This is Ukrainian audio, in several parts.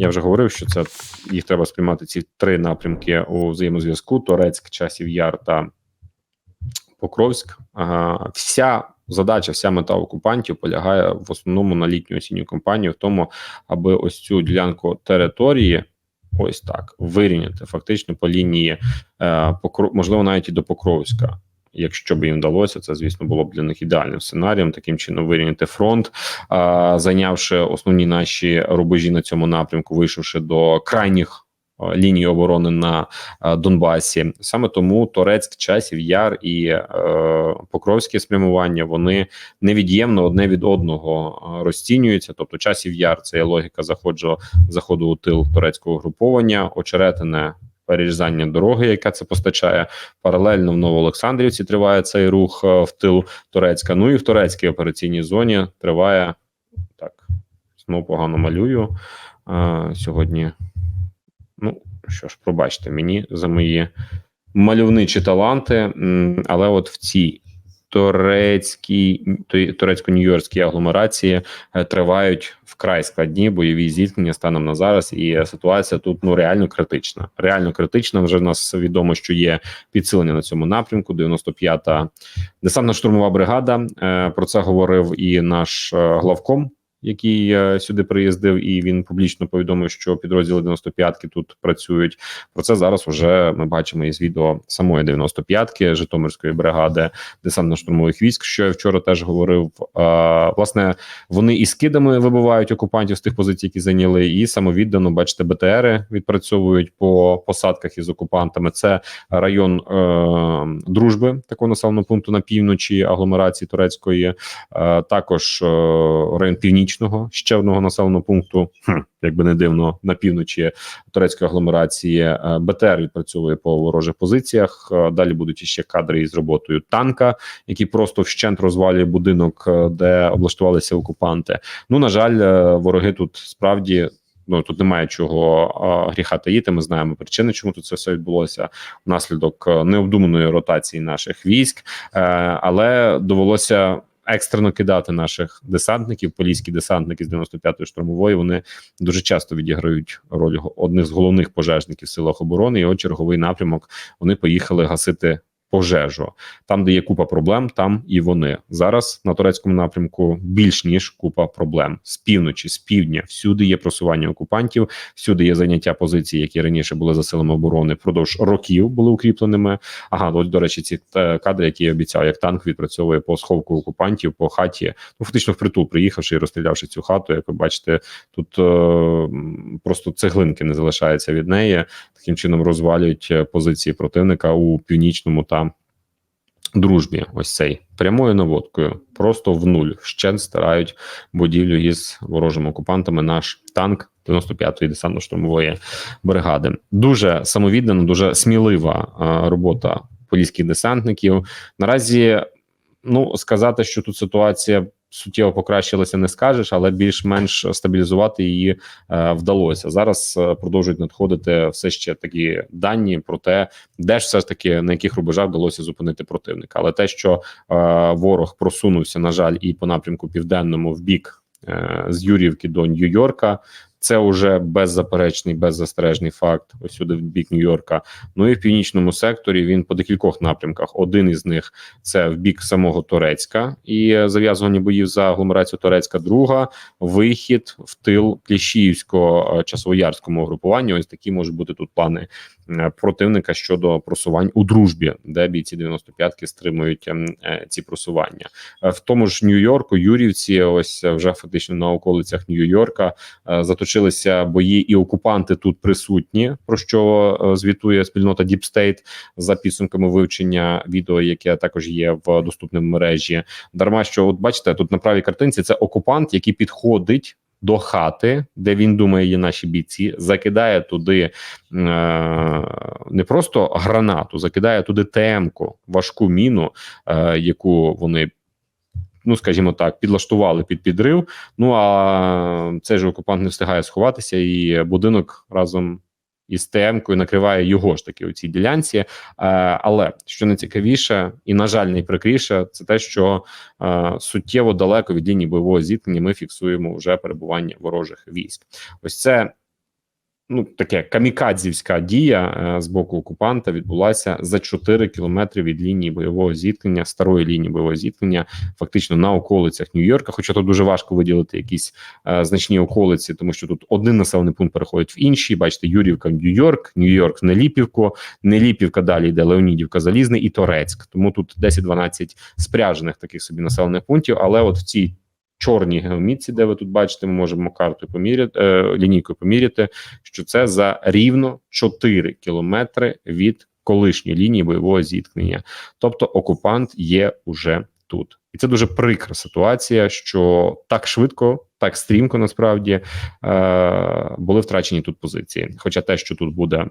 я вже говорив, що це їх треба сприймати ці три напрямки у взаємозв'язку: Торецьк, Часів Яр та Покровськ. Ага, вся задача, вся мета окупантів полягає в основному на літню осінню кампанію, в тому, аби ось цю ділянку території. Ось так вирівняти фактично по лінії е, можливо, навіть і до Покровська. Якщо б їм вдалося, це звісно було б для них ідеальним сценарієм. Таким чином вирівняти фронт, зайнявши основні наші рубежі на цьому напрямку, вийшовши до крайніх ліній оборони на Донбасі. Саме тому Торецьк, Часів, Яр і е, Покровське спрямування вони невід'ємно одне від одного розцінюються. Тобто, часів яр це є логіка заходжу заходу у тил турецького груповання, очеретине перерізання дороги, яка це постачає. Паралельно в Новоолександрівці триває цей рух е, в тил Турецька. Ну і в турецькій операційній зоні триває так. Знову погано малюю а, сьогодні. Ну що ж, пробачте мені за мої мальовничі таланти, але от в цій турецькій турецько-нью-йоркській агломерації е, тривають вкрай складні бойові зіткнення станом на зараз, і ситуація тут ну реально критична. Реально критична. Вже в нас відомо, що є підсилення на цьому напрямку. 95-та десантна штурмова бригада. Е, Про це говорив і наш е, главком. Який е, сюди приїздив, і він публічно повідомив, що підрозділи 95-ки тут працюють. Про це зараз вже ми бачимо із відео самої 95-ки Житомирської бригади десантно-штурмових військ. Що я вчора теж говорив. А, власне, вони і скидами вибивають окупантів з тих позицій, які зайняли, і самовіддано, бачите, БТРи відпрацьовують по посадках із окупантами. Це район е, дружби, такого населеного пункту на півночі агломерації турецької, е, також е, район північного ще одного населеного пункту, хм, якби не дивно, на півночі турецької агломерації. Е, БТР відпрацьовує по ворожих позиціях. Е, Далі будуть іще кадри із роботою танка, який просто вщент розвалює будинок, е, де облаштувалися окупанти. Ну на жаль, вороги тут справді. Ну тут немає чого а, гріха таїти. Ми знаємо причини, чому тут це все відбулося внаслідок необдуманої ротації наших військ, е, але довелося. Екстрено кидати наших десантників, поліські десантники з 95-ї штурмової. Вони дуже часто відіграють роль одних з головних пожежників в силах оборони. От черговий напрямок вони поїхали гасити пожежу. Там, де є купа проблем, там і вони зараз на турецькому напрямку більш ніж купа проблем з півночі, з півдня. Всюди є просування окупантів, всюди є зайняття позицій, які раніше були за силами оборони впродовж років були укріпленими. Ага, от, до речі, ці е, кадри, які я обіцяв, як танк відпрацьовує по сховку окупантів по хаті. Ну фактично впритул приїхавши і розстрілявши цю хату. Як ви бачите, тут е, просто цеглинки не залишається від неї. Таким чином розвалюють е, позиції противника у північному та дружбі. Ось цей прямою наводкою, просто в нуль вщент стирають будівлю із ворожими окупантами. Наш танк 95-ї десантно-штурмової бригади. Дуже самовіддана, дуже смілива робота поліських десантників. Наразі ну сказати, що тут ситуація. Суттєво покращилася, не скажеш, але більш-менш стабілізувати її е, вдалося. Зараз е, продовжують надходити все ще такі дані про те, де ж все ж таки на яких рубежах вдалося зупинити противника. Але те, що е, ворог просунувся, на жаль, і по напрямку південному в бік е, з Юрівки до Нью-Йорка. Це вже беззаперечний, беззастережний факт. Ось сюди в бік Нью-Йорка. Ну і в північному секторі він по декількох напрямках. Один із них це в бік самого Турецька і е, зав'язування боїв за агломерацію Турецька. Друга вихід в тил Кліщіївського е, часовоярському групуванню. Ось такі можуть бути тут плани е, противника щодо просувань у дружбі, де бійці 95-ки стримують е, ці просування. В тому ж Нью-Йорку, Юрівці, ось вже фактично на околицях Нью-Йорка е, заточилися бої, і окупанти тут присутні. Про що е, звітує спільнота Deep State за підсумками вивчення відео, яке також є в доступній мережі. Дарма що, от бачите, тут на правій картинці це окупант, який підходить. До хати, де він думає, є наші бійці, закидає туди е, не просто гранату, закидає туди темку, важку міну, е, яку вони ну скажімо так, підлаштували під підрив. Ну а цей же окупант не встигає сховатися, і будинок разом із ТМ-кою накриває його ж таки у цій ділянці. Е, але що найцікавіше, і на жаль, найприкріше, це те, що е, суттєво далеко від лінії бойового зіткнення ми фіксуємо вже перебування ворожих військ. Ось це ну таке камікадзівська дія е, з боку окупанта відбулася за 4 кілометри від лінії бойового зіткнення, старої лінії бойового зіткнення, фактично на околицях Нью-Йорка. Хоча тут дуже важко виділити якісь е, значні околиці, тому що тут один населений пункт переходить в інший. Бачите, Юрівка, в Нью-Йорк, Нью-Йорк в Неліпівку, Неліпівка далі йде Леонідівка, Залізний і Торецьк. Тому тут 10-12 спряжених таких собі населених пунктів. Але от в цій чорній геомітці, де ви тут бачите, ми можемо картою поміряти е, лінійкою поміряти, що це за рівно 4 кілометри від колишньої лінії бойового зіткнення. Тобто окупант є уже тут, і це дуже прикра ситуація, що так швидко, так стрімко насправді е, були втрачені тут позиції. Хоча те, що тут буде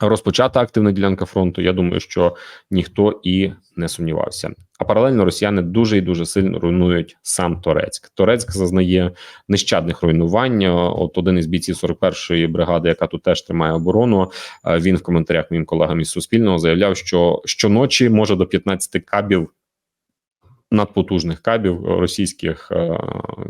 розпочата активна ділянка фронту, я думаю, що ніхто і не сумнівався. А паралельно росіяни дуже і дуже сильно руйнують сам Торецьк. Торецьк зазнає нещадних руйнувань. От один із бійців 41-ї бригади, яка тут теж тримає оборону. е, Він в коментарях моїм колегам із Суспільного заявляв, що щоночі може до 15 кабів надпотужних кабів російських е,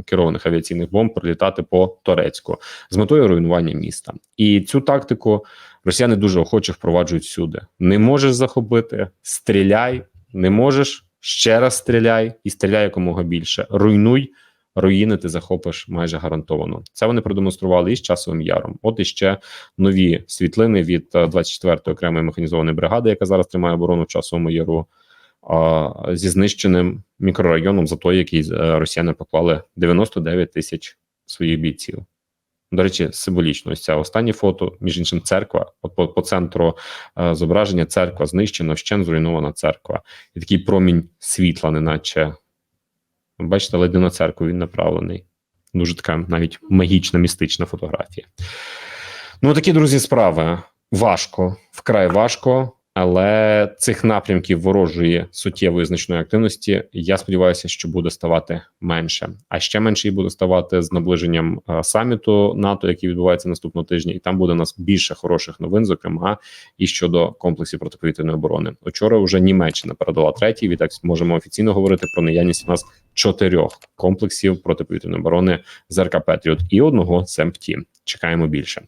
керованих авіаційних бомб прилітати по Торецьку з метою руйнування міста. І цю тактику росіяни дуже охоче впроваджують всюди. Не можеш захопити, стріляй, не можеш ще раз стріляй і стріляй якомога більше. Руйнуй. Руїни ти захопиш майже гарантовано. Це вони продемонстрували із часовим яром. От іще нові світлини від е, 24-ї окремої механізованої бригади, яка зараз тримає оборону в часовому яру, зі знищеним мікрорайоном за той, який е, росіяни поклали 99 тисяч своїх бійців. До речі, символічно ось це останнє фото, між іншим, церква. От по, по центру е, зображення церква знищена, вщен зруйнована церква. І такий промінь світла, неначе бачите, ледь на церкву він направлений. Дуже така навіть магічна, містична фотографія. Ну, такі, друзі, справи. Важко, вкрай важко, але цих напрямків ворожої суттєвої значної активності я сподіваюся, що буде ставати менше. А ще менше і буде ставати з наближенням е, саміту НАТО, який відбувається наступного тижня, і там буде у нас більше хороших новин, зокрема і щодо комплексів протиповітряної оборони. Учора вже Німеччина передала третій. Відтак можемо офіційно говорити про наявність у нас чотирьох комплексів протиповітряної оборони ЗРК Петріот і одного СМПТ. Чекаємо більше.